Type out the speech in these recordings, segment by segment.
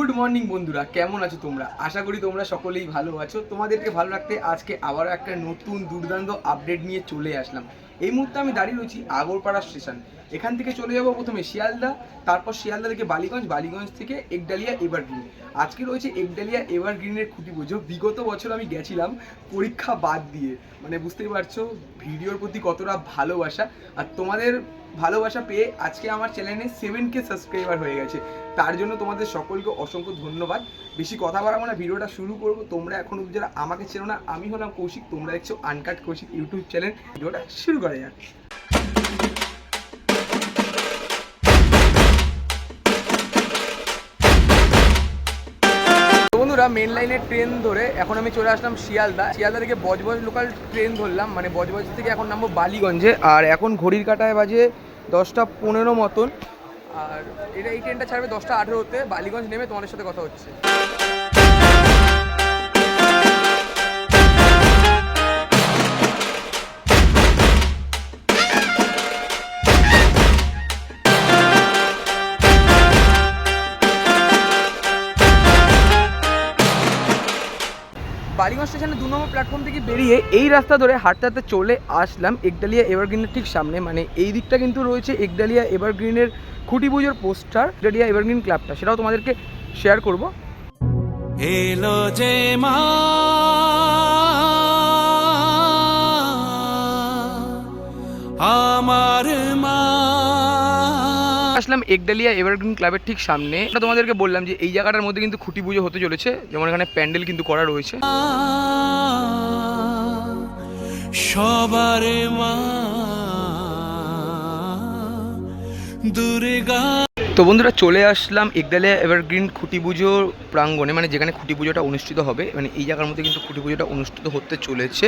Good morning বন্ধুরা, কেমন আছো তোমরা? আশা করি তোমরা সকলেই ভালো আছো। তোমাদেরকে ভালো রাখতে আজকে আবারও একটা নতুন দুর্দান্ত আপডেট নিয়ে চলে আসলাম। এই মুহূর্তে আমি দাঁড়িয়ে রয়েছি আগরপাড়া স্টেশন এখান থেকে চলে যাব প্রথমে শিয়ালদা, তারপর শিয়ালদা থেকে বালিগঞ্জ বালিগঞ্জ থেকে একডালিয়া এভারগ্রিন। আজকে রয়েছে একডালিয়া এভারগ্রিনের খুঁটি পুজো। বিগত বছর আমি গেছিলাম পরীক্ষা বাদ দিয়ে। মানে বুঝতেই পারছ, ভিডিওর প্রতি কতটা ভালোবাসা। আর তোমাদের ভালোবাসা পেয়ে আজকে আমার চ্যানেলে সেভেন কে সাবস্ক্রাইবার হয়ে গেছে। তার জন্য তোমাদের সকলকে অসংখ্য ধন্যবাদ। বেশি কথা বাড়াবো না, ভিডিওটা শুরু করব। তোমরা এখন যারা আমাকে চেনো না, আমি হলাম কৌশিক, তোমরা দেখছ আনকাট কৌশিক ইউটিউব চ্যানেল। ভিডিওটা শুরু করা যাক। বন্ধুরা মেন লাইনের ট্রেন ধরে এখন আমি চলে আসলাম শিয়ালদা। শিয়ালদা থেকে বজবজ লোকাল ট্রেন ধরলাম মানে বজবজ থেকে এখন নামবো বালিগঞ্জে। আর এখন ঘড়ির কাটায় বাজে দশটা পনেরো মতন। আর এটা এই ট্রেনটা ছাড়বে দশটা আঠেরোতে, বালিগঞ্জ নেমে তোমাদের সাথে কথা হচ্ছে। বালিগঞ্জ স্টেশনে দু নম্বর প্ল্যাটফর্ম থেকে বেরিয়ে এই রাস্তা ধরে হাঁটতে হাঁটতে চলে আসলাম একডালিয়া এভারগ্রিনের ঠিক সামনে। মানে এই দিকটা কিন্তু রয়েছে একডালিয়া এভারগ্রিনের খুঁটি পুজোর পোস্টার একডালিয়া এভারগ্রিন ক্লাবটা সেটাও তোমাদেরকে শেয়ার করব। এলো যে মা, আমার মা। আসলাম একডালিয়া এভারগ্রিন ক্লাবের ঠিক সামনে। তোমাদেরকে বললাম যে এই জায়গাটার মধ্যে কিন্তু খুঁটি পুজো হতে চলেছে, যেমন এখানে প্যান্ডেল কিন্তু করা রয়েছে। সবার মা, দুর্গা। তো বন্ধুরা চলে আসলাম একডালিয়া এভারগ্রিন খুঁটি পুজোর প্রাঙ্গণে মানে যেখানে খুঁটি পুজোটা অনুষ্ঠিত হবে। মানে এই জায়গার মধ্যে কিন্তু খুঁটি পুজোটা অনুষ্ঠিত হতে চলেছে।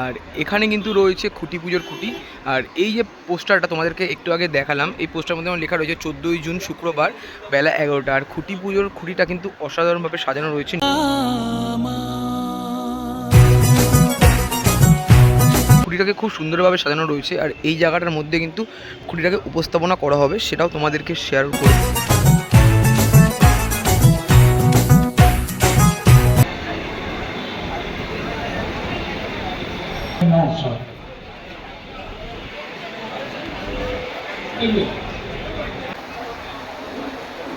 আর এখানে কিন্তু রয়েছে খুঁটি পুজোর খুঁটি। আর এই যে পোস্টারটা তোমাদেরকে একটু আগে দেখালাম, এই পোস্টার মধ্যে আমার লেখা রয়েছে চোদ্দোই জুন শুক্রবার বেলা এগারোটা। আর খুঁটি পুজোর খুঁটিটা কিন্তু অসাধারণভাবে সাজানো রয়েছে। খুঁটিটাকে খুব সুন্দরভাবে সাজানো রয়েছে আর এই জায়গাটার মধ্যে কিন্তু খুঁটিটাকে উপস্থাপনা করা হবে সেটাও তোমাদেরকে শেয়ার করব।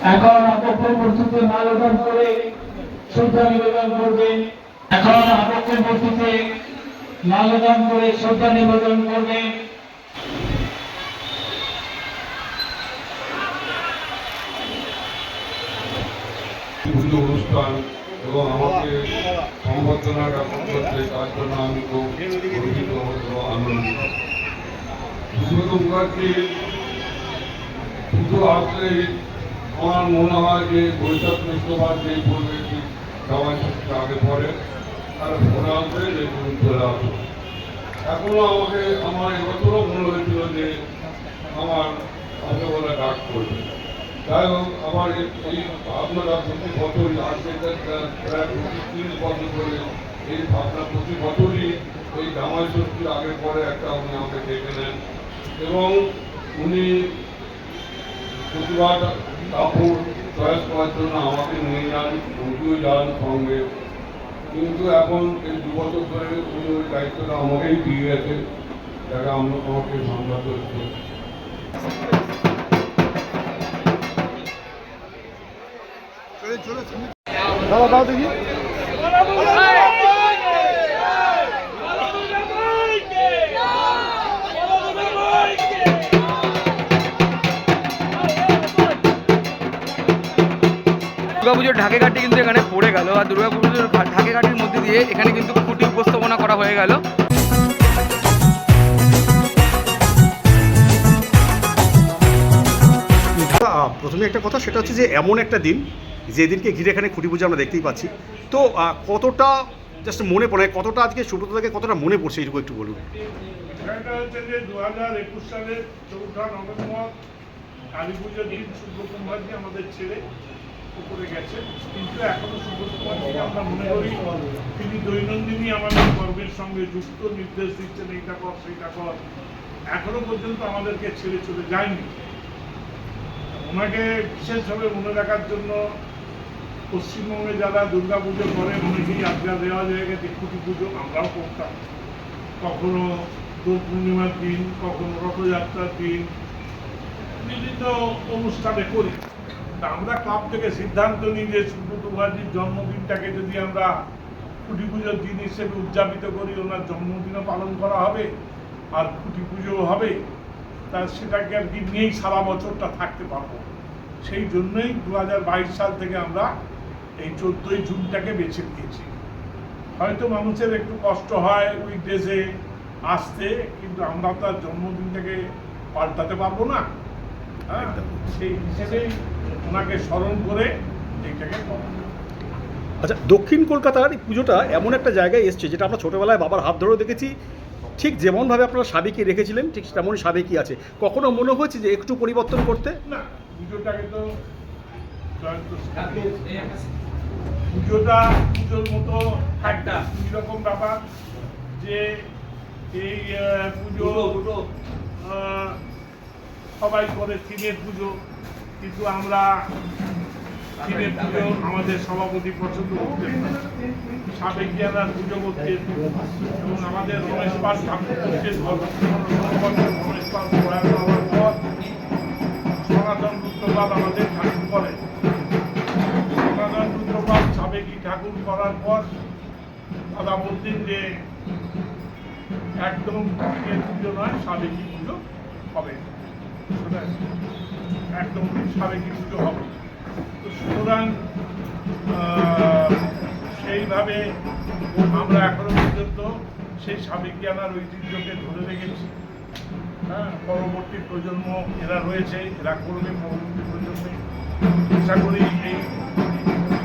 এখন আপক্ষের মূর্তিতে মাল্যদান করে শ্রদ্ধা নিবেদন করবেন এখন আপক্ষের মূর্তিতে মাল্যদান করে শ্রদ্ধা নিবেদন করবেন। পুজো অনুষ্ঠান এবং আমাকে সংবর্ধনা জ্ঞাপন করতে তার জন্য আমি খুব গর্বিত ও আনন্দিত। বিশ্বত মুখার্জি পুজো আসলেই আমার মনে হয় যে বৈশাখ শুক্রবার যে পড়বে সবাই আগে পড়ে আর মনে আসবে যে তুমি এখনও আমাকে আমার এবছরও মনে হয়েছিল যে আমার আগে বলে ডাক করবে। যাই হোক, আমার এই- ভাবনাটা প্রতি বছরই আজকে ধরে এই ভাবনা প্রতি বছরই এই জামাই ষষ্ঠীর আগে পরে একটা উনি আমাকে ডেকে নেন। এবং উনি প্রতিবার কাপড় চয়েস করার জন্য আমাকে নিয়ে যান যান সঙ্গে। কিন্তু এখন এই দু বছর ধরে উনি ওই দায়িত্বটা আমাকেই দিয়ে গেছে যারা আমরা আমাকে সামলাতে হচ্ছে। দুর্গাপুজোর ঢাকে ঘাটটি কিন্তু এখানে পড়ে গেল আর দুর্গাপুজোর ঢাকে মধ্যে দিয়ে এখানে কিন্তু খুঁটি উপস্থাপনা করা হয়ে গেল। প্রথমে একটা কথা সেটা হচ্ছে যে এমন একটা দিন যেদিনকে ঘিরে এখানে খুঁটি পুজো আমরা দেখতেই পাচ্ছি। তো কতটা জাস্ট মনে পড়ে কতটা আজকে সুব্রত থেকে কতটা মনে পড়ছে এইটুকু একটু বলুন। বিষয়টা হচ্ছে যে দু হাজার একুশ সালের চৌঠা নভেম্বর কালী পুজোর দিন সুব্রত মুখার্জি আমাদের ছেড়ে উপরে গেছে। কিন্তু এখনও সুব্রত মুখার্জিকে আমরা মনে করি তিনি দৈনন্দিনই আমাদের কর্মের সঙ্গে যুক্ত, নির্দেশ দিচ্ছেন, এইটা কর, সেইটা কর। এখনও পর্যন্ত আমাদেরকে ছেড়ে চলে যায়নি। ওনাকে বিশেষভাবে মনে রাখার জন্য পশ্চিমবঙ্গে যারা দুর্গা পুজো করে, অনেকেই আজকাল দেওয়া গেছে খুঁটি পুজো আমরাও করতাম। কখনো দোল পূর্ণিমার দিন, কখনো রথযাত্রার দিন, বিভিন্ন অনুষ্ঠানে করি। আমরা ক্লাব থেকে সিদ্ধান্ত নিই যে সুব্রত মুখার্জির জন্মদিনটাকে যদি আমরা খুঁটি পুজোর দিন হিসেবে উদযাপিত করি ওনার জন্মদিনও পালন করা হবে আর খুঁটি পুজোও হবে তা সেটাকে আর কি নিয়েই সারা বছরটা থাকতে পারব। সেই জন্যই দু হাজার বাইশ সাল থেকে আমরা এই চোদ্দোই জুনটাকে বেছে নিয়েছি। হয়তো মানুষের একটু কষ্ট হয় ওই উইকডেজে আসতে কিন্তু আমরা তার জন্মদিনটাকে পাল্টাতে পারব না। হ্যাঁ সেই হিসেবেই ওনাকে স্মরণ করে এইটাকে করা। আচ্ছা দক্ষিণ কলকাতার এই পুজোটা এমন একটা জায়গায় এসছে যেটা আমরা ছোটোবেলায় বাবার হাত ধরেও দেখেছি। ঠিক যেমনভাবে আপনারা সাবেকি রেখেছিলেন ঠিক তেমনই সাবেকি আছে। কখনো মনে হয়েছে যে একটু পরিবর্তন করতে? না পুজোটাকে তো পুজোটা পুজোর মতো একটা এরকম ব্যাপার যে এই পুজো সবাই করে থিমের পুজো। কিন্তু আমরা থিমের পুজো আমাদের সভাপতি পছন্দ করতেন সাবেক জেলার পুজো করতেন এবং আমাদের রমেশ পাল ঠাকুর করতেন রমেশ পাল প্রয়াণ হওয়ার পর সনাতন রুদ্রপাল আমাদের ঠাকুর করেন। সনাতন রুদ্রপাল সাবেকি ঠাকুর করার পর দাদা বলতেন যে একদম পুজো নয় সাবেকি পুজো হবে। একদম সাবেকি হবে। তো সুতরাং সেইভাবে আমরা এখনও পর্যন্ত সেই সাবেকিয়ানার ঐতিহ্যকে ধরে রেখেছি। হ্যাঁ পরবর্তী প্রজন্ম এরা রয়েছে, এরা করবে পরবর্তী প্রজন্মে। আশা করি এই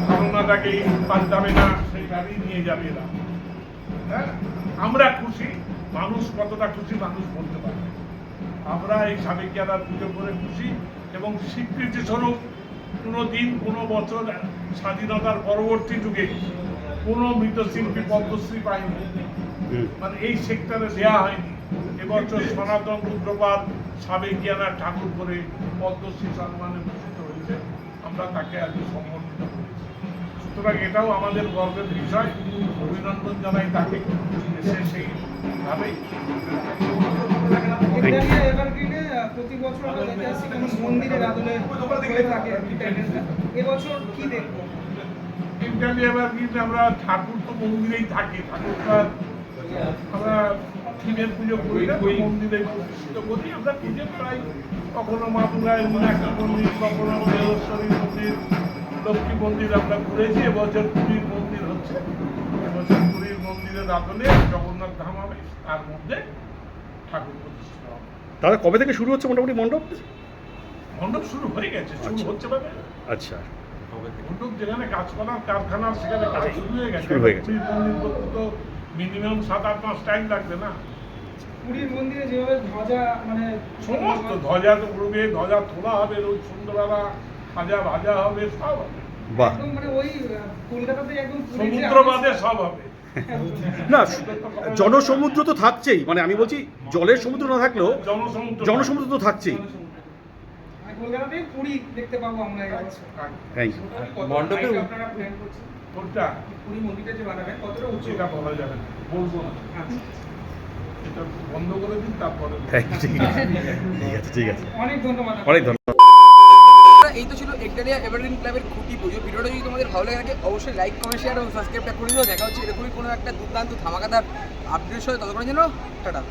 ধারণাটাকেই পাল্টাবে না, সেইভাবেই নিয়ে যাবে এরা। হ্যাঁ আমরা খুশি, মানুষ কতটা খুশি মানুষ বলতে পারবে আমরা এই সাবেকিয়ানার পুজো করে খুশি এবং স্বীকৃতি স্বরূপ কোনো দিন কোনো বছর স্বাধীনতার পরবর্তী যুগে কোনো মৃৎশিল্পী, পদ্মশ্রী পায়নি মানে এই সেক্টরে দেয়া হয়নি। এবছর সনাতন রুদ্রপাল সাবেকিয়ানা ঠাকুর করে পদ্মশ্রী সম্মানে ভূষিত হয়েছে। আমরা তাকে আজকে সম্মানিত করেছি। সুতরাং এটাও আমাদের গর্বের বিষয়। অভিনন্দন জানাই তাকে। সে সেইভাবেই আমরা ঠাকুর তো মন্দিরেই থাকি ঠাকুরটা আমরা পুজো করি না মন্দিরে কখনো মা দুর্গায় মীনাক্ষী মন্দির কখনো মন্দির লক্ষ্মী মন্দির আমরা ঘুরেছি এবছর পুরীর মন্দির হচ্ছে এবছর পুরীর মন্দিরের আদলে জগন্নাথ ধাম হবে তার মধ্যে ঠাকুর প্রতিষ্ঠিত। হবে তাহলে কবে থেকে শুরু হচ্ছে মোটামুটি মণ্ডপ? মণ্ডপ শুরু হয়ে গেছে শুরু আচ্ছা। হচ্ছে মানে। আচ্ছা। মণ্ডপ যেখানে কাজ কারখানা সেখানে কাজ শুরু হয়ে গেছে। শুরু হয়ে গেছে। মন্দির করতে তো মিনিমাম সাত আট মাস টাইম লাগবে না। পুরীর মন্দিরে যেভাবে ধ্বজা মানে সমস্ত ধ্বজা তো উড়বে ধ্বজা তোলা হবে রোজ সন্ধ্যাবেলা ভাজা ভাজা হবে সব হবে। বাহ। একদম মানে ওই কলকাতাতে একদম সমুদ্র বাদে সব হবে। না জনসমুদ্র তো থাকছেই। মানে আমি বলছি জলের সমুদ্র না থাকলেও জনসমুদ্র জনসমুদ্র তো থাকছেই। ঠিক আছে। ঠিক আছে অনেক ধন্যবাদ অনেক ধন্যবাদ। এই তো ছিল একটারিয়া এভারগ্রিন ক্লাবের খুঁটি পুজো। ভিডিওটা যদি তোমাদের ভালো লাগে থাকে, অবশ্যই লাইক কমেন্ট শেয়ার এবং সাবস্ক্রাইবটা করে দিও। দেখা হচ্ছে এরকমই কোনো একটা দুর্দান্ত ধামাকাদার আপডেট সাথে। ততক্ষণের জন্য টাটা।